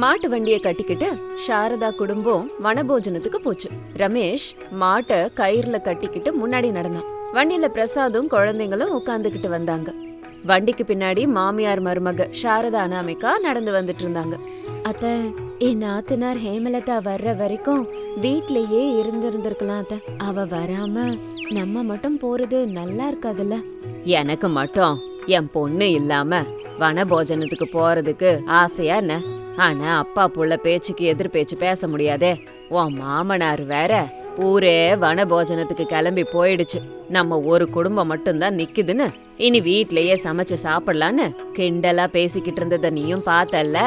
மாட்டு வண்டிய கட்டிக்கிட்டு சாரதா குடும்பம் வனபோஜனத்துக்கு போச்சு. ரமேஷ் மாட்டை கயிறுல கட்டிக்கிட்டு முன்னாடி நடந்தான். வண்டியில பிரசாதும் குழந்தைங்களும் உட்கார்ந்துகிட்டு வந்தாங்க. வண்டிக்கு பின்னாடி மாமியார் மருமக சாரதா அனாமிகா நடந்து வந்துட்டு இருந்தாங்க. அத்த என் நாத்தனார் ஹேமலதா வர்ற வரைக்கும் வீட்லயே இருந்திருந்திருக்கலாம் அத்த. அவ வராம நம்ம மட்டும் போறது நல்லா இருக்காதுல்ல? எனக்கு மட்டும் என் பொண்ணு இல்லாம வனபோஜனத்துக்கு போறதுக்கு ஆசையா என்ன? ஆனா அப்பா புள்ள பேச்சுக்கு எதிர் பேச்சு பேச முடியாதே. உன் மாமனார் வேற ஊரே வனபோஜனத்துக்கு கிளம்பி போயிடுச்சு. நம்ம ஒரு குடும்பம் மட்டும்தான் நிக்குதுன்னு. இனி வீட்லயே சமைச்சு சாப்பிடலான்னு கிண்டலா பேசிக்கிட்டு இருந்தத நீயும் பார்த்தல்ல?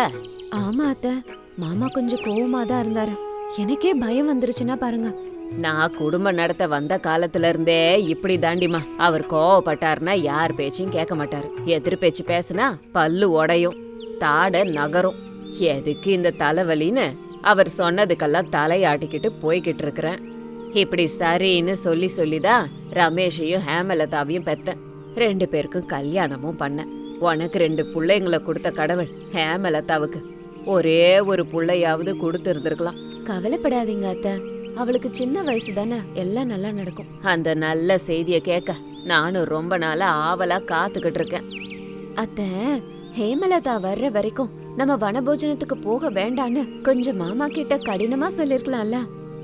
ஆமா அத்த. மாமா கொஞ்சம் கோவமா தான் இருந்தாரு. எனக்கே பயம் வந்துருச்சுன்னா பாருங்க. நான் குடும்பம் நடத்த வந்த காலத்துல இருந்தே இப்படி தாண்டிமா அவர் கோவப்பட்டாருன்னா யார் பேச்சையும் கேட்க மாட்டாரு. எதிர் பேச்சு பேசுனா பல்லு உடையும் தாட நகரும். எதுக்கு இந்த தலைவலின்னு அவர் சொன்னதுக்கெல்லாம் தலையாட்டிக்கிட்டு போய்கிட்டு இருக்கிறேன் இப்படி சரின்னு சொல்லி சொல்லிதான் ரமேஷையும் ஹேமலதாவையும் பெத்தேன். ரெண்டு பேருக்கும் கல்யாணமும் பண்ணேன். உனக்கு ரெண்டு பிள்ளைங்களை கொடுத்த கடவுள் ஹேமலதாவுக்கு. ஒரே ஒரு புள்ளையாவது கொடுத்து இருந்திருக்கலாம் கவலைப்படாதீங்க அத்தை. அவளுக்கு சின்ன வயசு தானே. எல்லாம் நல்லா நடக்கும். அந்த நல்ல செய்திய கேட்க நானும் ரொம்ப நாளா ஆவலா காத்துக்கிட்டு இருக்கேன். அத்தை ஹேமலதா வர்ற வரைக்கும் நம்ம வனபோஜனத்துக்கு போக வேண்டான்னு கொஞ்சம் மாமா கிட்ட கடினமா சொல்லிருக்கலாம்ல.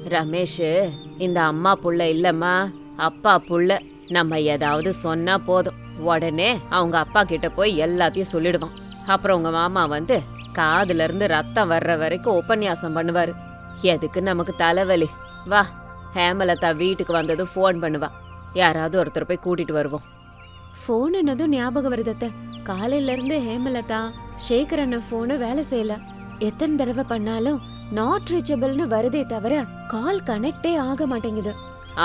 ரமேஷ் இந்த அம்மா புள்ள இல்லம்மா அப்பா புள்ள நம்ம ஏதாவது சொன்னா போதும். உடனே அவங்க அப்பா கிட்ட போய் எல்லாத்தையும் சொல்லிடுவான். அப்புறம் உங்க மாமா வந்து காதுல இருந்து ரத்தம் வர்ற வரைக்கும் உபன்யாசம் பண்ணுவாரு. எதுக்கு நமக்கு தலைவலி? வா ஹேமலதா வீட்டுக்கு வந்ததும் ஃபோன் பண்ணுவா. யாராவது ஒருத்தர் போய் கூட்டிட்டு வருவோம். ஃபோன் என்னதும் ஞாபகம் வருது அத்தை. காலையில இருந்து ஹேமலதா சேகர் அண்ணன் ஃபோனு வேலை செய்யல. எத்தனை தடவை பண்ணாலும் நாட் ரீச்சபிள்னு வருதே தவிர கால் கனெக்டே ஆக மாட்டேங்குது.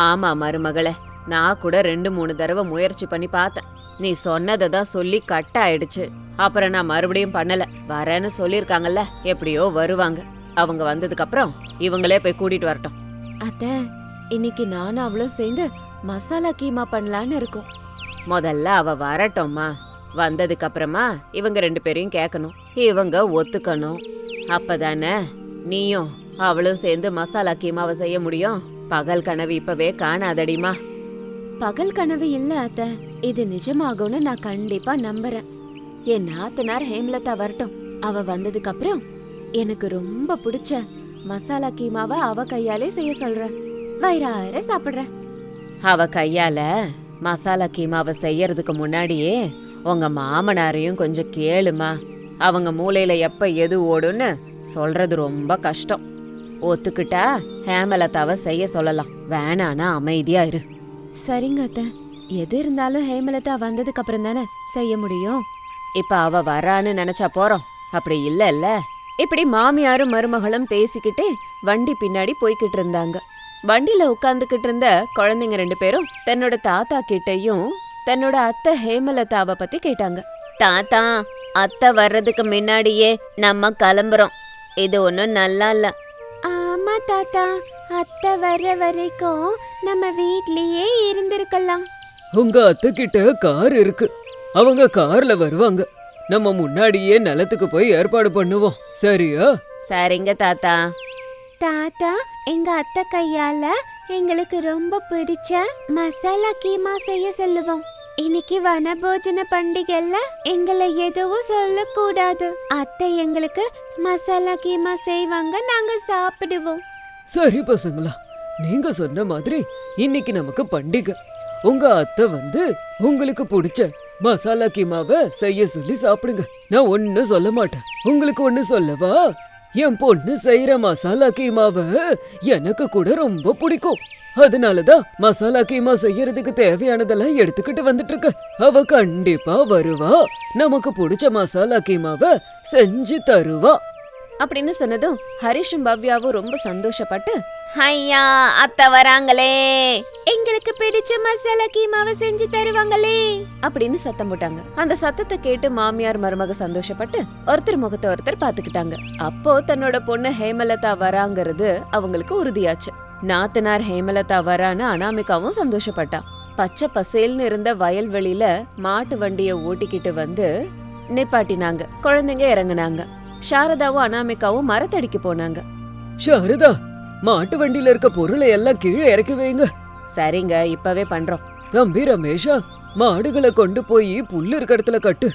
ஆமா மருமகளே நான் கூட ரெண்டு மூணு தடவை முயற்சி பண்ணி பார்த்தேன். நீ சொன்னதை தான் சொல்லி கட் ஆயிடுச்சு. அப்புறம் நான் மறுபடியும் பண்ணல. வரேன்னு சொல்லிருக்காங்கல்ல எப்படியோ வருவாங்க. அவங்க வந்ததுக்கு அப்புறம் இவங்களே போய் கூட்டிட்டு வரட்டும். அத்த இன்னைக்கு நானும் அவளும் சேர்ந்து மசாலா கீமா பண்ணலான்னு இருக்கோம். முதல்ல அவ வரட்டும்மா. வந்ததுக்கு அப்புறமா இவங்க ரெண்டு பேரையும் கேட்கணும் இவங்க ஒத்துக்கணும். அப்பதானே நீயும் அவளும் சேர்ந்து மசாலா கீமாவை செய்ய முடியும்? பகல் கனவு இப்பவே காணாதடிமா பகல் கனவு இல்ல அத்த. இது நிஜமாகும்னு நான் கண்டிப்பா நம்புறேன். என் நாத்தனார் ஹேம்லதா வரட்டும். அவ வந்ததுக்கு அப்புறம் எனக்கு ரொம்ப பிடிச்ச மசாலா கீமாவை அவ கையாலே செய்ய சொல்றேன். வயிறார சாப்பிடுறேன். அவ கையால மசாலா கீமாவை செய்யறதுக்கு முன்னாடியே உங்க மாமனாரையும் கொஞ்சம் கேளுமா. அவங்க மூளையில எப்ப எது ஓடுன்னு சொல்றது ரொம்ப கஷ்டம். ஒத்துக்கிட்டா ஹேமலதாவை செய்ய சொல்லலாம். வேணானா அமைதியா இரு. சரிங்க அத்த. எது இருந்தாலும் ஹேமலதா வந்ததுக்கு அப்புறம் தானே செய்ய முடியும்? இப்ப அவ வரான்னு நினைச்சா போறோம். அப்படி இல்ல இல்ல இப்படி மாமியாரும் மருமகளும் பேசிக்கிட்டே வண்டி பின்னாடி போய்கிட்டு இருந்தாங்க. வண்டியில உட்கார்ந்துகிட்டு இருந்த குழந்தைங்க ரெண்டு பேரும் தன்னோட தாத்தா கிட்டயும் தன்னோட அத்தை ஹேமலதாவை பத்தி கேட்டாங்க. தாத்தா அத்தை வர்றதுக்கு முன்னாடியே நம்ம கிளம்புறோம். இது ஒன்றும் நல்லா இல்ல. ஆமா தாத்தா அத்தை வர்ற வரைக்கும் நம்ம வீட்லயே இருந்திருக்கலாம். உங்க அத்தை கிட்ட கார் இருக்கு. அவங்க கார்ல வருவாங்க. நம்ம முன்னாடியே நிலத்துக்கு போய் ஏற்பாடு பண்ணுவோம். சரியா? சரிங்க தாத்தா. தாத்தா எங்க அத்தை கையால எங்களுக்கு ரொம்ப பிடிச்ச மசாலா கீமா செய்ய சொல்லுவோம். இன்னைக்கு வனபோஜன பண்டிகைல எங்களை எதுவும் சொல்லக்கூடாது. அத்தை எங்களுக்கு மசாலா கீமா செய்வாங்க நாங்க சாப்பிடுவோம். சரி பசங்களா நீங்க சொன்ன மாதிரி இன்னைக்கு நமக்கு பண்டிகை. உங்க அத்தை வந்து உங்களுக்கு பிடிச்ச மசாலா கீமாவை செய்ய சொல்லி சாப்பிடுங்க. நான் ஒன்னும் சொல்ல மாட்டேன். உங்களுக்கு ஒண்ணு சொல்லவா? என் பொண்ணு செய்யற மசாலா கீமாவை எனக்கு கூட ரொம்ப பிடிக்கும். அதனாலதான் மசாலா கீமா செய்யறதுக்கு தேவையானதெல்லாம் எடுத்துக்கிட்டு வந்துட்டு இருக்க அவ கண்டிப்பா வருவா. நமக்கு பிடிச்ச மசாலா கீமாவை செஞ்சு தருவா. அப்படின்னு சொன்னதும் ஹரிஷும் பவ்யாவும் ரொம்ப சந்தோஷப்பட்டு ஐயா அத்தை வராங்களே. எங்களுக்கு பிடிச்ச மசாலா கீமாவை செஞ்சு தருவாங்களே. அப்படின்னு சத்தம் போட்டாங்க. அந்த சத்தத்தை கேட்டு மாமியார் மருமக சந்தோஷப்பட்டு ஒருத்தர் முகத்தை ஒருத்தர் பாத்துக்கிட்டாங்க அப்போ தன்னோட பொண்ணு ஹேமலதா வராங்கிறது அவங்களுக்கு உறுதியாச்சு. நாத்தனார் ஹேமலதா வரான்னு அனாமிகாவும் சந்தோஷப்பட்டா. பச்சை பசேல்னு இருந்த வயல்வெளியில மாட்டு வண்டிய ஓட்டிக்கிட்டு வந்து நிப்பாட்டினாங்க. குழந்தைங்க இறங்குனாங்க. சாரதாவும் அனாமிகாவும் மரத்தடிக்கு போனாங்க. சாரதா மாட்டு வண்டியில இருக்க பொருளை எல்லாம் கீழே இறக்கி வைங்க. சரிங்க இப்பவே பண்றோம். தம்பி ரமேஷா மாடுகளை கொண்டு போய் புல்லு இருக்க இடத்துல கட்டு.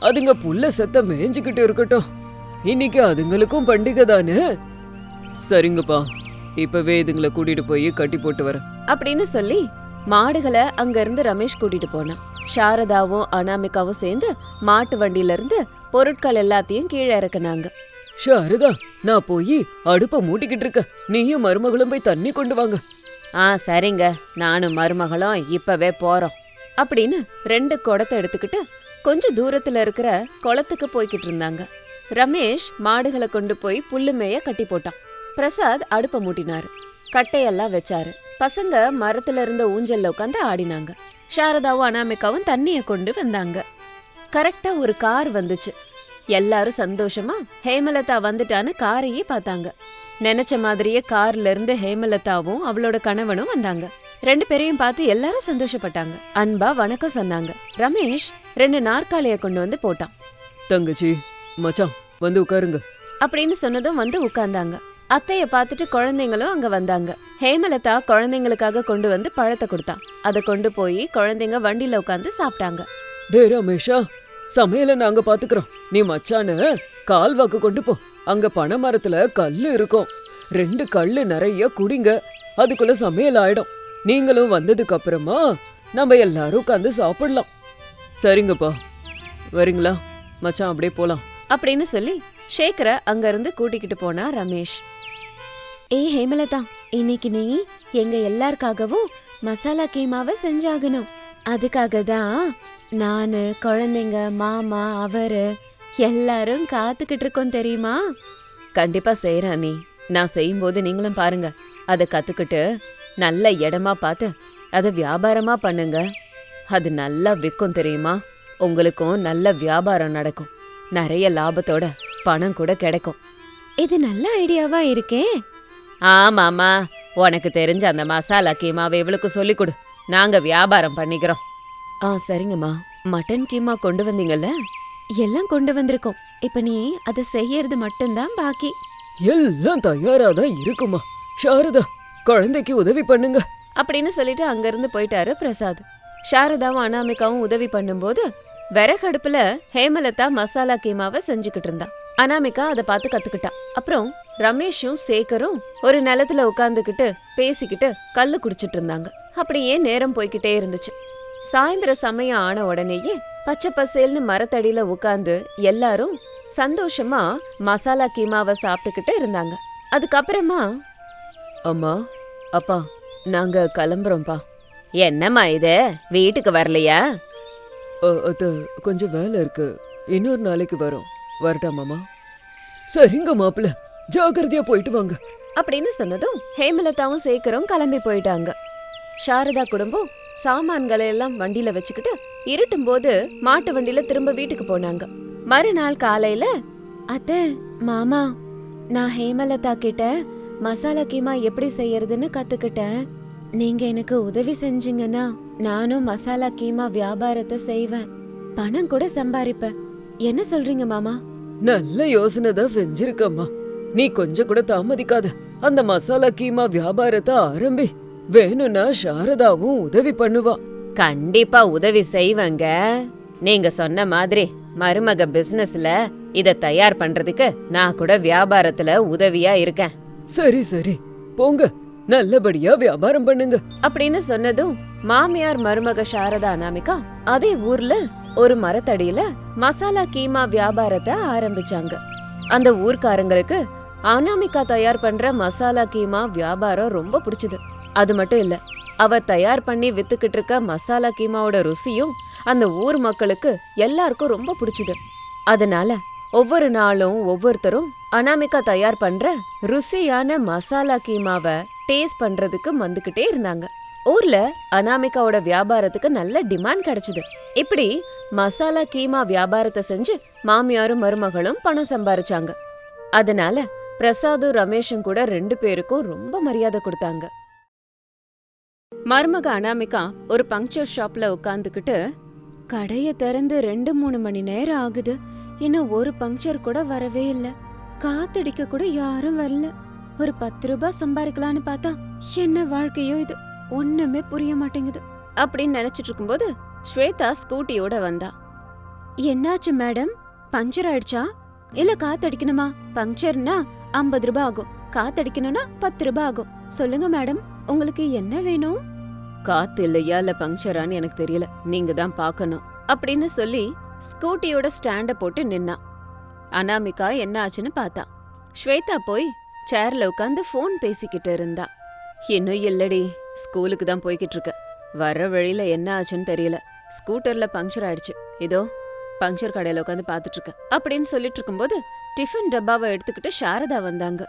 அதுங்க புல்ல செத்த மேய்ஞ்சுக்கிட்டு இருக்கட்டும். இன்னைக்கு அதுங்களுக்கும் பண்டிகை தானே? சரிங்கப்பா இப்பவே இதுங்களை கூட்டிட்டு போய் கட்டி போட்டு வரேன். அப்படின்னு சொல்லி மாடுகளை அங்க இருந்து ரமேஷ் கூட்டிட்டு போனான். சாரதாவும் அனாமிகாவும் சேர்ந்து மாட்டு வண்டியில இருந்து பொருட்கள் எல்லாத்தையும் கீழே இறக்குனாங்க. சாரதா நான் போய் அடுப்ப மூட்டிக்கிட்டு இருக்க நீயும் மருமகளும் போய் தண்ணி கொண்டு வாங்க. ஆ சரிங்க. நானும் மருமகளும் இப்பவே போறோம். அப்படின்னு ரெண்டு குடத்தை எடுத்துக்கிட்டு கொஞ்சம் தூரத்துல இருக்கிற குளத்துக்கு போய்கிட்டு இருந்தாங்க. ரமேஷ் மாடுகளை கொண்டு போய் புல்லுமேய கட்டி போட்டான். பிரசாத் அடுப்ப மூட்டினாரு. கட்டையெல்லாம் வச்சாரு. பசங்க மரத்துல இருந்த ஊஞ்சல்ல உட்காந்து ஆடினாங்க. சாரதாவும் அனாமிகாவும் தண்ணிய கொண்டு வந்தாங்க. கரெக்டா ஒரு கார் வந்துச்சு. எல்லாரும் சந்தோஷமா ஹேமலதா வந்துட்டான்னு காரையே பார்த்தாங்க. நினைச்ச மாதிரியே கார்ல இருந்து ஹேமலதாவும் அவளோட கணவனும் வந்தாங்க. ரெண்டு பேரையும் பார்த்து எல்லாரும் சந்தோஷப்பட்டாங்க. அன்பா வணக்கம் சொன்னாங்க. ரமேஷ் ரெண்டு நாற்காலிய கொண்டு வந்து போட்டான். தங்கச்சி மச்சான் வந்து உட்காருங்க. அப்படின்னு சொன்னதும் வந்து உட்கார்ந்தாங்க. அத்தைய பார்த்துட்டு குழந்தைங்களும் அங்க வந்தாங்க. ஹேமலதா குழந்தைங்களுக்காக கொண்டு வந்து பழத்தை கொடுத்தா. அதை கொண்டு போய் குழந்தைங்க வண்டியில உட்காந்து சாப்பிட்டாங்க. டே ரமேஷா. சமையலை நாங்க பாத்துக்கிறோம். நீ மச்சான கால்வாக்கு கொண்டு போ. அங்க பனை மரத்துல கல்லு இருக்கும். ரெண்டு கல்லு நிறைய குடிங்க. அதுக்குள்ள சமையல் ஆயிடும். நீங்களும் வந்ததுக்கு அப்புறமா நம்ம எல்லாரும் உட்காந்து சாப்பிடலாம். சரிங்கப்பா. வரீங்களா? மச்சான் அப்படியே போலாம். அப்படின்னு சொல்லி ஷேக்கரை அங்க இருந்து கூட்டிக்கிட்டு போனா ரமேஷ். ஏய் ஹேமலதா இன்னைக்கு நீ எங்க எல்லாருக்காகவும் மசாலா கீமாவை செஞ்சாகணும். அதுக்காக தான் நானு குழந்தைங்க மாமா அவரு எல்லாரும் காத்துக்கிட்டு இருக்கோம் தெரியுமா? கண்டிப்பா செய்யறேன் நீ நான் செய்யும்போது நீங்களும் பாருங்க. அதை கத்துக்கிட்டு நல்ல இடமா பார்த்து அதை வியாபாரமா பண்ணுங்க. அது நல்லா விற்கும் தெரியுமா? உங்களுக்கும் நல்ல வியாபாரம் நடக்கும். நிறைய லாபத்தோட பணம் கூட கிடைக்கும். இது நல்ல ஐடியாவா இருக்கே? ஆமாமா உனக்கு தெரிஞ்ச அந்த மசாலா கீமாவை இவளுக்கு சொல்லிக் கொடு. நாங்க வியாபாரம் பண்ணிக்கிறோம். ஆ சரிங்கம்மா. மட்டன் கீமா கொண்டு வந்தீங்கல்ல? எல்லாம் கொண்டு வந்திருக்கோம். இப்ப நீ அதை செய்யறது மட்டும்தான் பாக்கி. எல்லாம் தயாரா தான் இருக்குமா? சாரதா குழந்தைக்கு உதவி பண்ணுங்க. அப்படின்னு சொல்லிட்டு அங்கிருந்து போயிட்டாரு பிரசாத். சாரதாவும் அனாமிகாவும் உதவி பண்ணும்போது விறகடுப்புல ஹேமலதா மசாலா கீமாவை செஞ்சுக்கிட்டு இருந்தா. அனாமிகா அதை பார்த்து கத்துக்கிட்டா. அப்புறம் ரமேஷும் சேகரும் ஒரு நிலத்துல உட்காந்துக்கிட்டு பேசிக்கிட்டு கல்லு குடிச்சிட்டு இருந்தாங்க. அப்படியே நேரம் போய்கிட்டே இருந்துச்சு. சாயந்தர சமயம் ஆன உடனேயே பச்சை பசேல்னு மரத்தடியில உட்காந்து எல்லாரும் சந்தோஷமா மசாலா கீமாவை சாப்பிட்டுக்கிட்டு இருந்தாங்க. அதுக்கப்புறமா அம்மா அப்பா நாங்க கிளம்புறோம்ப்பா. என்னம்மா இது? வீட்டுக்கு வரலையா? அது கொஞ்சம் வேலை இருக்கு. இன்னொரு நாளைக்கு வரோம். வரட்டா மாமா? சரிங்க மாப்பிள்ள. ஜாக்கிரதையா போயிட்டு வாங்க. அப்படின்னு சொன்னதும் ஹேமலதாவும் சேகரும் கிளம்பி போயிட்டாங்க. சாரதா குடும்பம் சாமான்களை எல்லாம் வண்டியில வச்சுக்கிட்டு இருட்டும் போது மாட்டு வண்டியில திரும்ப வீட்டுக்கு போனாங்க. மறுநாள் காலையில அத்தை மாமா நான் ஹேமலதா கிட்ட மசாலா கீமா எப்படி செய்யறதுன்னு கத்துக்கிட்டேன். நீங்க எனக்கு உதவி செஞ்சீங்கன்னா நானும் மசாலா கீமா வியாபாரத்தை செய்வேன். பணம் கூட சம்பாரிப்பேன். என்ன சொல்றீங்க மாமா? நல்ல யோசனை தான் செஞ்சிருக்கம்மா. நீ கொஞ்சம் கூட தாமதிக்காத. அந்த மசாலா கீமா வியாபாரத்தை ஆரம்பி. வேணும்னா சாரதாவும் உதவி பண்ணுவா. கண்டிப்பா உதவி செய்வேங்க. நீங்க சொன்ன மாதிரி மருமக பிசினஸ்ல இத தயார் பண்றதுக்கு நான் கூட வியாபாரத்துல உதவியா இருக்கேன். சரி சரி. போங்க. நல்லபடியா வியாபாரம் பண்ணுங்க. அப்படின்னு சொன்னதும் மாமியார் மருமக சாரதா அனாமிகா அதே ஊர்ல ஒரு மரத்தடியில மசாலா கீமா வியாபாரத்தை ஆரம்பிச்சாங்க. அந்த ஊர்க்காரங்களுக்கு அனாமிகா தயார் பண்ற மசாலா கீமா வியாபாரம் ரொம்ப பிடிச்சது. அது மட்டும் இல்ல அவ தயார் பண்ணி வித்துக்கிட்டு இருக்க மசாலா கீமாவோட ருசியும் அந்த ஊர் மக்களுக்கு எல்லாருக்கும் ரொம்ப பிடிச்சது. அதனால ஒவ்வொரு நாளும் ஒவ்வொருத்தரும் அனாமிகா தயார் பண்ற ருசியான மசாலா கீமாவை டேஸ்ட் பண்றதுக்கு வந்துகிட்டே இருந்தாங்க. ஊர்ல அனாமிகாவோட வியாபாரத்துக்கு நல்ல டிமாண்ட் கிடைச்சது. இப்படி மசாலா கீமா வியாபாரத்தை செஞ்சு மாமியாரும் மருமகளும் பணம் சம்பாரிச்சாங்க. அதனால பிரசாதும் ரமேஷும் கூட ரெண்டு பேருக்கும் ரொம்ப மரியாதை கொடுத்தாங்க. மருமக அனாமிகா ஒரு பங்க்சர் ஷாப்ல உட்காந்துக்கிட்டு கடைய திறந்து ரெண்டு மூணு மணி நேரம் ஆகுது. இன்னும் ஒரு பங்க்சர் கூட வரவே இல்லை. காத்தடிக்க கூட யாரும் வரல. ஒரு பத்து ரூபாய் சம்பாதிக்கலாம்னு பார்த்தா என்ன வாழ்க்கையோ இது. ஒண்ணுமே புரிய மாட்டேங்குது. அப்படின்னு நினைச்சிட்டு இருக்கும்போது ஸ்வேதா ஸ்கூட்டியோட வந்தா. என்னாச்சு மேடம்? பஞ்சர் ஆயிடுச்சா? இல்ல காத்தடிக்கணுமா? பங்க்சர்னா ஐம்பது ரூபாய் ஆகும். காத்தடிக்கணும்னா பத்து ரூபாய் ஆகும். சொல்லுங்க மேடம் உங்களுக்கு என்ன வேணும்? காத்து இல்லையா இல்ல பங்க்சரான்னு எனக்கு தெரியல. நீங்க தான் பார்க்கணும். அப்படின்னு சொல்லி ஸ்கூட்டியோட ஸ்டாண்ட போட்டு நின்னா. அனாமிகா என்ன ஆச்சுன்னு பார்த்தா. ஸ்வேதா போய் சேர்ல உட்காந்து ஃபோன் பேசிக்கிட்டு இருந்தா. இன்னும் இல்லடி ஸ்கூலுக்கு தான் போய்கிட்டு இருக்க. வர வழியில என்ன ஆச்சுன்னு தெரியல. ஸ்கூட்டர்ல பங்க்சர் ஆயிடுச்சு. இதோ பங்க்சர் கடையில உட்காந்து பார்த்துட்டு இருக்க அப்படின்னு சொல்லிட்டு இருக்கும்போது டிஃபன் டப்பாவை எடுத்துக்கிட்டு சாரதா வந்தாங்க.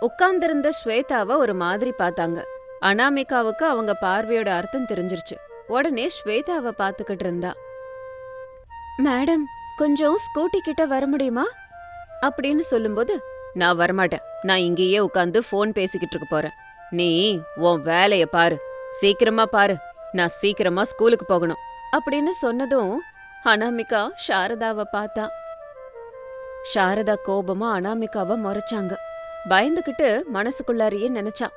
உட்கார்ந்திருந்த ஸ்வேதாவை ஒரு மாதிரி பார்த்தாங்க. அனாமிகாவுக்கு அவங்க பார்வையோட அர்த்தம் தெரிஞ்சிருச்சு. உடனே ஸ்வேதாவை பார்த்துக்கிட்டு இருந்தா மேடம் கொஞ்சம் ஸ்கூட்டி கிட்ட வர முடியுமா? அப்படின்னு சொல்லும்போது நான் வரமாட்டேன். நான் இங்கேயே உட்காந்து ஃபோன் பேசிக்கிட்டு இருக்க போறேன். நீ உன் வேலைய பாரு. சீக்கிரமா பாரு. நான் சீக்கிரமா ஸ்கூலுக்கு போகணும். அப்படின்னு சொன்னதும் அனாமிகா சாரதாவை பார்த்தா. சாரதா கோபமா அனாமிகாவை முறைச்சாங்க. பயந்துகிட்டு மனசுக்குள்ளாரியே நினைச்சா.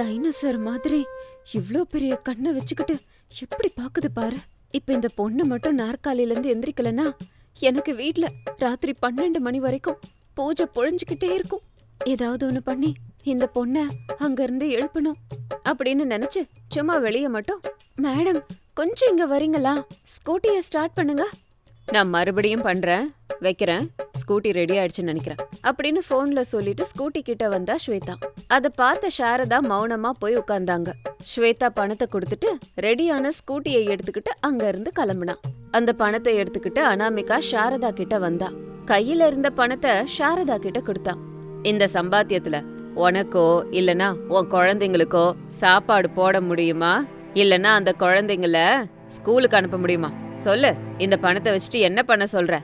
டைனோசர் மாதிரி இவ்ளோ பெரிய கண்ணை வச்சுக்கிட்டு எப்படி பாக்குது பாரு. இப்ப இந்த பொண்ணு மட்டும் நாற்காலில இருந்து எந்திரிக்கலனா எனக்கு வீட்ல ராத்திரி பன்னெண்டு மணி வரைக்கும் பூஜை பொழிஞ்சுக்கிட்டே இருக்கும். ஏதாவது ஒன்று பண்ணி இந்த பொண்ண அங்கிருந்து எழுப்பணும் அப்படின்னு நினைச்சு சும்மா வெளிய மட்டும் மேடம் கொஞ்சம் இங்க வரீங்களா? ஸ்கூட்டிய ஸ்டார்ட் பண்ணுங்க. நான் மறுபடியும் பண்றேன் வைக்கிறேன். ஸ்கூட்டி ரெடி ஆயிடுச்சுன்னு நினைக்கிறேன் அப்படின்னு போன்ல சொல்லிட்டு ஸ்கூட்டி கிட்ட வந்தா ஸ்வேதா. அதை பார்த்த சாரதா மௌனமா போய் உட்கார்ந்தாங்க. ஸ்வேதா பணத்தை கொடுத்துட்டு ரெடியான ஸ்கூட்டியை எடுத்துக்கிட்டு அங்க இருந்து கிளம்புனா. அந்த பணத்தை எடுத்துக்கிட்டு அனாமிகா சாரதா கிட்ட வந்தா. கையில இருந்த பணத்தை சாரதா கிட்ட கொடுத்தா. இந்த சம்பாத்தியத்துல உனக்கோ இல்லனா உன் குழந்தைங்களுக்கோ சாப்பாடு போட முடியுமா? இல்லனா அந்த குழந்தைங்கள ஸ்கூலுக்கு அனுப்ப முடியுமா? சொல்லு இந்த பணத்தை வச்சுட்டு என்ன பண்ண சொல்ற?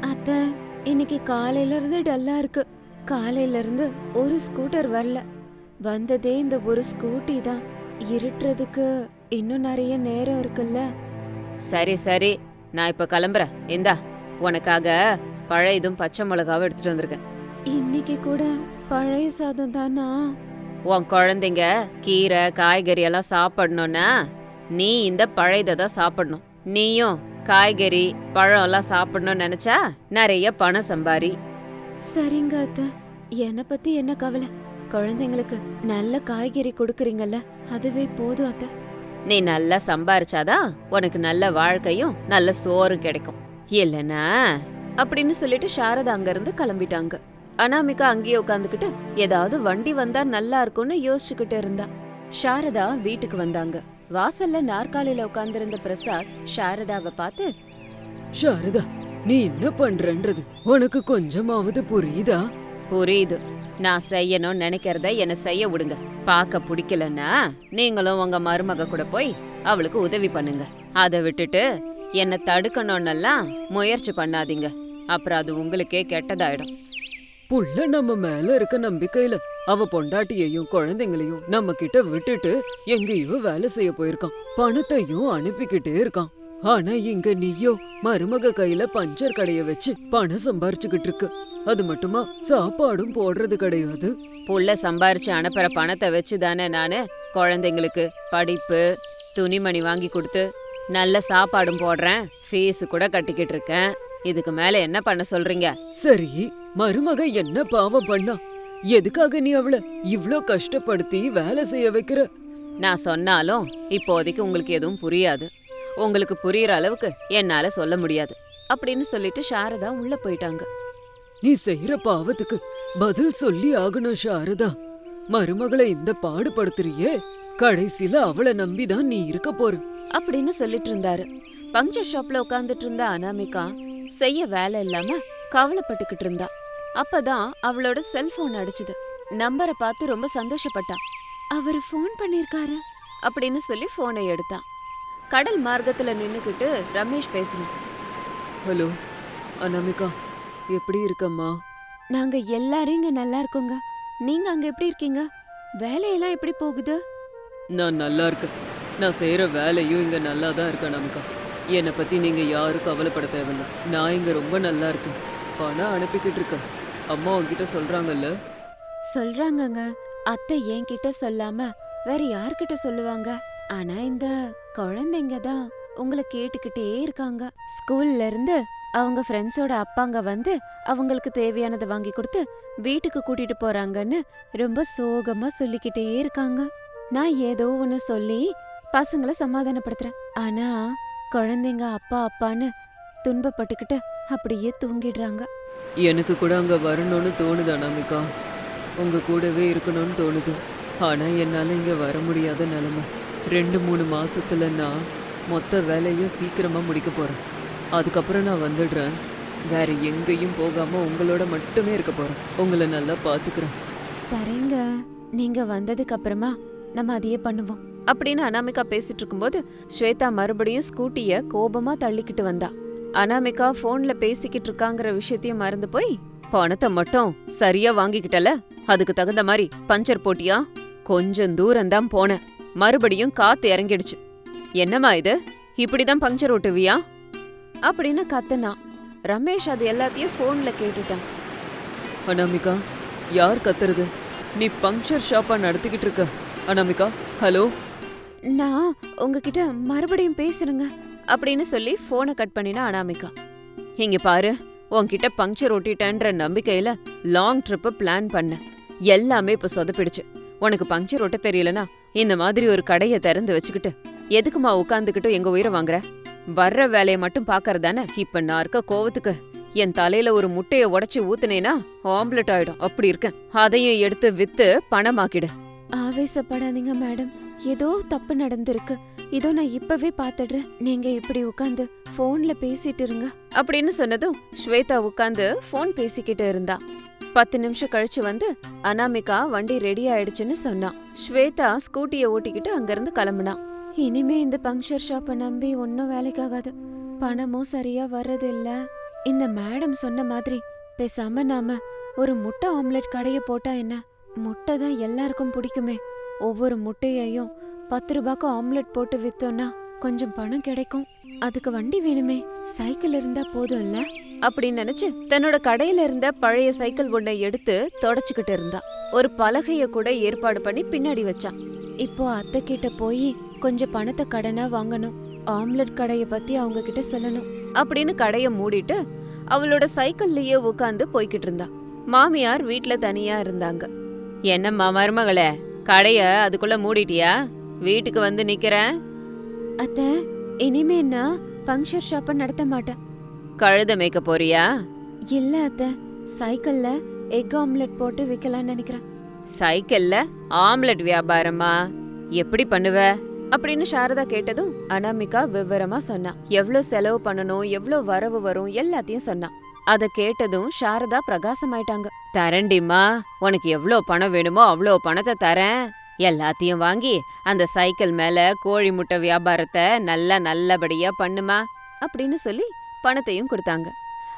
அத்த இன்னைக்கு காலையில இருந்து டல்லா இருக்கு. காலையில இருந்து ஒரு ஸ்கூட்டர் வரல. வந்ததே இந்த ஒரு ஸ்கூட்டி தான். இருட்டுறதுக்கு இன்னும் நிறைய நேரம் இருக்குல்ல? சரி சரி. நான் இப்ப கிளம்புறேன். இந்தா உனக்காக பழையதும் பச்சை மிளகாவும் எடுத்துட்டு வந்திருக்கேன். இன்னைக்கு கூட பழைய சாதம் தானா? உன் குழந்தைங்க கீரை காய்கறி எல்லாம் சாப்பிடணும்னா நீ இந்த பழையதை தான் சாப்பிடணும். நீயும் காய்கறி பழம் எல்லாம் சாப்பிடணும்னு நினைச்சா நிறைய பணம் சம்பாரி. சரிங்க அத்த. என்ன பத்தி என்ன கவலை? குழந்தைங்களுக்கு நல்ல காய்கறி கொடுக்கறீங்கல்ல அதுவே போதும் அத்த. நீ நல்லா சம்பாரிச்சாதான் உனக்கு நல்ல வாழ்க்கையும் நல்ல சோறும் கிடைக்கும். இல்லனா அப்படின்னு சொல்லிட்டு சாரதா அங்கிருந்து கிளம்பிட்டாங்க. அனாமிகா அங்கேயே உட்காந்துக்கிட்டு ஏதாவது வண்டி வந்தா நல்லா இருக்கும்னு யோசிச்சுக்கிட்டு இருந்தா. சாரதா வீட்டுக்கு வந்தாங்க. வாசல்ல நாற்காலியில உட்கார்ந்திருந்த பிரசாத் சாரதாவை பார்த்து சாரதா நீ என்ன பண்றன்றது? உனக்கு கொஞ்சமாவது புரியுதா? புரியுது. நான் செய்யணும்னு நினைக்கிறத என்ன செய்ய விடுங்க. பார்க்க பிடிக்கலன்னா நீங்களும் உங்க மருமக கூட போய் அவளுக்கு உதவி பண்ணுங்க. அதை விட்டுட்டு என்ன தடுக்கணும்னெல்லாம் முயற்சி பண்ணாதீங்க. அப்புறம் அது உங்களுக்கே கெட்டதாயிடும். புள்ள நம்ம மேல இருக்க நம்பிக்கையில அவ பொண்டாட்டியையும் குழந்தைங்களையும் நம்ம கிட்ட விட்டுட்டு எங்கேயோ வேலை செய்ய போயிருக்கான். பணத்தையும் அனுப்பிக்கிட்டே இருக்கான். ஆனா இங்க நீயோ மருமக கையில பஞ்சர் கடைய வச்சு பணம் சம்பாரிச்சுக்கிட்டு இருக்கு. அது மட்டுமா சாப்பாடும் போடுறது கிடையாது? புள்ள சம்பாரிச்சு அனுப்புற பணத்தை வச்சு தானே நானு குழந்தைங்களுக்கு படிப்பு துணிமணி வாங்கி கொடுத்து நல்ல சாப்பாடும் போடுறேன் ஃபீஸ் கூட கட்டிக்கிட்டு இருக்கேன். இதுக்கு மேல என்ன பண்ண சொல்றீங்க? சரி மருமக என்ன பாவம் பண்ணா? எதுக்காக நீ அவள இவ்ளோ கஷ்டப்படுத்தி வேலை செய்ய வைக்கிற? நான் சொன்னாலும் இப்போதைக்கு உங்களுக்கு எதுவும் புரியாது. உங்களுக்கு புரியுற அளவுக்கு என்னால சொல்ல முடியாது. அப்படின்னு சொல்லிட்டு சாரதா உள்ள போயிட்டாங்க. நீ செய்யற பாவத்துக்கு பதில் சொல்லி ஆகணும் சாரதா. மருமகளை இந்த பாடுபடுத்துறியே? கடைசில அவளை நம்பிதான் நீ இருக்க போற. அப்படின்னு சொல்லிட்டு இருந்தாரு. பங்க்சர் ஷாப்ல உட்காந்துட்டு இருந்த அனாமிகா செய்ய வேலை இல்லாம கவலைப்பட்டுக்கிட்டு இருந்தா. அப்பதான் அவளோட செல்போன் அடிச்சுது. நம்பரை பார்த்து ரொம்ப சந்தோஷப்பட்டா. அவர் ஃபோன் பண்ணிருக்காரு அப்படின்னு சொல்லி போனை எடுத்தா. கடல் மார்க்கத்துல நின்னுக்கிட்டு ரமேஷ் பேசினான். ஹலோ அனாமிகா எப்படி இருக்கம்மா? நாங்க எல்லாரும் இங்க நல்லா இருக்கோங்க. நீங்க அங்க எப்படி இருக்கீங்க? வேலையெல்லாம் எப்படி போகுது? நான் நல்லா இருக்கேன். நான் செய்யற வேலையும் இங்க நல்லா தான் இருக்கேன் அனாமிகா. என்னை பத்தி நீங்க யாரும் கவலைப்பட தேவையில்ல. நான் இங்க ரொம்ப நல்லா இருக்கேன். பணம் அனுப்பிக்கிட்டு இருக்கேன். அம்மா உங்ககிட்ட சொல்கிறாங்கல்ல சொல்றாங்கங்க. அத்தை என்கிட்ட சொல்லாம வேற யார்கிட்ட சொல்லுவாங்க? ஆனா இந்த குழந்தைங்க தான் உங்களை கேட்டுக்கிட்டே இருக்காங்க. ஸ்கூல்ல இருந்து அவங்க ஃப்ரெண்ட்ஸோட அப்பாங்க வந்து அவங்களுக்கு தேவையானதை வாங்கி கொடுத்து வீட்டுக்கு கூட்டிட்டு போறாங்கன்னு ரொம்ப சோகமா சொல்லிக்கிட்டே இருக்காங்க. நான் ஏதோ ஒன்னு சொல்லி பசங்கள சமாதானப்படுத்துறேன். ஆனா குழந்தைங்க அப்பா அப்பான்னு துன்பப்பட்டுக்கிட்டு அப்படியே தூங்கிடுறாங்க. எனக்கு கூட அங்க வரணும்னு தோணுது அனாமிகா உங்க கூடவே இருக்கணும்னு தோணுது. ஆனா என்னால இங்க வர முடியாத நிலைமை. ரெண்டு மூணு மாசத்துல நான் மொத்த வேலையும் சீக்கிரமா முடிக்க போறேன். அதுக்கப்புறம் நான் வந்துடுறேன். வேற எங்கேயும் போகாம உங்களோட மட்டுமே இருக்க போறேன். உங்களை நல்லா பாத்துக்கிறேன். சரிங்க. நீங்க வந்ததுக்கு அப்புறமா நம்ம அதையே பண்ணுவோம். அப்படின்னு அனாமிகா பேசிட்டு இருக்கும்போது ஸ்வேதா மறுபடியும் ஸ்கூட்டிய கோபமா தள்ளிக்கிட்டு வந்தா. அனாமிகா போன்ல பேசிக்கிட்டு இருக்காங்கிற விஷயத்தையும் மறந்து போய் பணத்தை மட்டும் சரியா வாங்கிக்கிட்டல? அதுக்கு தகுந்த மாதிரி பஞ்சர் போட்டியா? கொஞ்சம் தூரம் தான் போனேன். மறுபடியும் காத்து இறங்கிடுச்சு. என்னம்மா இது? இப்படிதான் பஞ்சர் ஓட்டுவியா? அப்படின்னு கத்துனா. ரமேஷ் அது எல்லாத்தையும் போன்ல கேட்டுட்டான். அனாமிகா யார் கத்துறது? நீ பங்க்சர் ஷாப்பா நடத்திக்கிட்டு இருக்க. அனாமிகா ஹலோ? நான் உங்ககிட்ட மறுபடியும் பேசுறேங்க. அப்படின்னு சொல்லி ஃபோனை கட் பண்ணினா அனாமிகா. இங்க பாரு உன்கிட்ட பங்க்சர் ஒட்டிட்டேன்ற நம்பிக்கையில லாங் ட்ரிப்பு பிளான் பண்ண. எல்லாமே இப்ப சொதப்பிடுச்சு. உனக்கு பங்க்சர் ஒட்ட தெரியலனா இந்த மாதிரி ஒரு கடைய திறந்து வச்சுக்கிட்டு எதுக்குமா உட்காந்துக்கிட்டு எங்க உயிரை வாங்குற? வர்ற வேலையை மட்டும் பாக்கறதானே இப்ப நான் இருக்க கோவத்துக்கு என் தலையில ஒரு முட்டைய உடைச்சு ஊத்துனேனா ஆம்லெட் ஆயிடும். அப்படி இருக்கேன். அதையும் எடுத்து வித்து பணமாக்கிடு. ஆவேசப்படாதீங்க மேடம். ஏதோ தப்பு நடந்திருக்கு. இதோ நான் இப்பவே பாத்துடுறேன். நீங்க இப்படி உட்காந்து போன்ல பேசிட்டு இருங்க. அப்படின்னு சொன்னதும் ஸ்வேதா உட்காந்து போன் பேசிக்கிட்டு இருந்தா. பத்து நிமிஷம் கழிச்சு வந்து அனாமிகா வண்டி ரெடி ஆயிடுச்சுன்னு சொன்னான் ஸ்வேதா ஸ்கூட்டிய ஓட்டிக்கிட்டு அங்கிருந்து கிளம்புனா. இனிமே இந்த பங்க்ஷர் ஷாப்பை நம்பி ஒன்னும் வேலைக்காகாது. பணமும் சரியா வர்றது இல்ல இந்த மேடம் சொன்ன மாதிரி பேசாம நாம ஒரு முட்டை ஆம்லெட் கடைய போட்டா என்ன? முட்டை தான் எல்லாருக்கும் பிடிக்குமே. ஒவ்வொரு முட்டையையும் பத்து ரூபாய்க்கு ஆம்லெட் போட்டு வித்தோம்னா கொஞ்சம் பணம் கிடைக்கும். அதுக்கு வண்டி வேணுமே. சைக்கிள் இருந்தா போதும்ல? அப்படின்னு நினைச்சு தன்னோட கடையில இருந்த பழைய சைக்கிள் ஒன்னை எடுத்து தொடச்சுக்கிட்டு இருந்தா. ஒரு பலகைய கூட ஏற்பாடு பண்ணி பின்னாடி வச்சான். இப்போ அத்தை கிட்ட போய் கொஞ்சம் பணத்தை கடனா வாங்கணும். ஆம்லெட் கடைய பத்தி அவங்க கிட்ட சொல்லணும். அப்படின்னு கடைய மூடிட்டு அவளோட சைக்கிள்லயே உட்காந்து போய்கிட்டு இருந்தா. மாமியார் வீட்ல தனியா இருந்தாங்க. என்னம்மா மருமகளே? கடைய அதுக்குள்ள மூடிட்டியா? வீட்டுக்கு வந்து நிக்கிறேன். அத்த இனிமே நான் பங்க்சர் ஷாப்ப நடத்த மாட்டேன். கழுத மேய்க்க போறியா? இல்ல அத்த சைக்கிள்ல எக் ஆம்லெட் போட்டு விக்கலாம்னு நினைக்கிறேன். சைக்கிள்ல ஆம்லெட் வியாபாரமா? எப்படி பண்ணுவ? அப்படின்னு சாரதா கேட்டதும் அனாமிகா விவரமா சொன்னா. எவ்ளோ செலவு பண்ணணும் எவ்ளோ வரவு வரும் எல்லாத்தையும் சொன்னா. அத கேட்டதும் சாரதா பிரகாசமாயிட்டாங்க. தரண்டிம்மா உனக்கு எவ்ளோ பணம் வேணுமோ அவ்ளோ பணத்தை தரேன். எல்லாத்தையும் வாங்கி அந்த சைக்கிள் மேல கோழி முட்டை வியாபாரத்தை நல்லா நல்லபடியா பண்ணுமா அப்படின்னு சொல்லி பணத்தையும் கொடுத்தாங்க.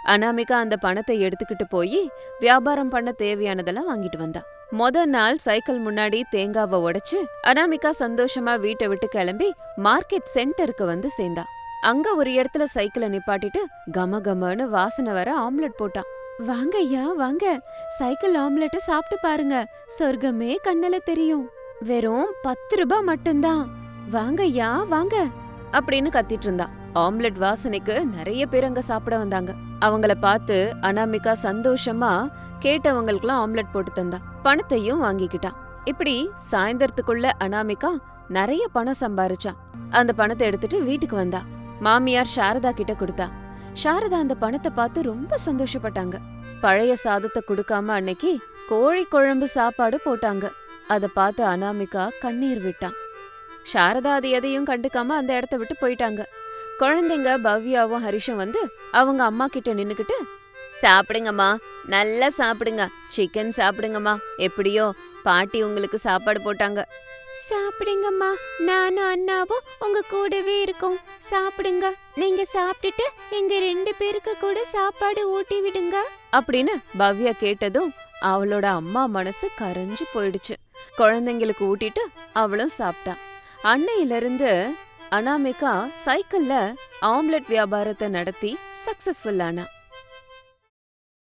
அனாமிகா அந்த பணத்தை எடுத்துக்கிட்டு போய் வியாபாரம் பண்ண தேவையானதெல்லாம் வாங்கிட்டு வந்தா. மொத நாள் சைக்கிள் முன்னாடி தேங்காவை உடைச்சு அனாமிகா சந்தோஷமா வீட்டை விட்டு கிளம்பி மார்க்கெட் சென்டருக்கு வந்து சேர்ந்தா. அங்க ஒரு இடத்துல சைக்கிளை நிப்பாட்டிட்டு கம கமன்னு வாசனை வர ஆம்லெட் போட்டான் வாங்க ஐயா வாங்க. சைக்கிள் ஆம்லெட்ட சாப்பிட்டு பாருங்க. சொர்க்கமே கண்ணுல தெரியும். வெறும் பத்து ரூபாய் மட்டும்தான். வாங்க ஐயா வாங்க. அப்படின்னு கத்திட்டு இருந்தா. ஆம்லெட் வாசனைக்கு நிறைய பேர் அங்க சாப்பிட வந்தாங்க. அவங்கள பார்த்து அனாமிகா சந்தோஷமா கேட்டவங்களுக்குலாம் ஆம்லெட் போட்டு தந்தா. பணத்தையும் வாங்கிக்கிட்டான் இப்படி சாயந்தரத்துக்குள்ள அனாமிகா நிறைய பணம் சம்பாரிச்சா. அந்த பணத்தை எடுத்துட்டு வீட்டுக்கு வந்தா. மாமியார் சாரதா கிட்ட கொடுத்தா. சாரதா அந்த பணத்தை பார்த்து ரொம்ப சந்தோஷப்பட்டாங்க. பழைய சாதத்தை கொடுக்காம அன்னைக்கு கோழி குழம்பு சாப்பாடு போட்டாங்க. அத பார்த்து அனாமிகா கண்ணீர் விட்டான். சாரதா அது எதையும் கண்டுக்காம அந்த இடத்த விட்டு போயிட்டாங்க. குழந்தைங்க பவ்யாவும் ஹரிஷும் வந்து அவங்க அம்மா கிட்ட நின்னுக்கிட்டு சாப்பிடுங்கம்மா நல்லா சாப்பிடுங்க. சிக்கன் சாப்பிடுங்கம்மா. எப்படியோ பாட்டி உங்களுக்கு சாப்பாடு போட்டாங்க. சாப்பிடுங்கம்மா. நானும் அண்ணாவும் உங்க கூடவே இருக்கோம். சாப்பிடுங்க. நீங்க சாப்பிட்டுட்டு எங்க ரெண்டு பேருக்கு கூட சாப்பாடு ஊட்டி விடுங்க. அப்படின்னு பவ்யா கேட்டதும் அவளோட அம்மா மனசு கரைஞ்சு போயிடுச்சு. குழந்தைங்களுக்கு ஊட்டிட்டு அவளும் சாப்பிட்டான் அன்னையிலிருந்து அனாமிகா சைக்கிள்ல ஆம்லெட் வியாபாரத்தை நடத்தி சக்சஸ்ஃபுல்லானா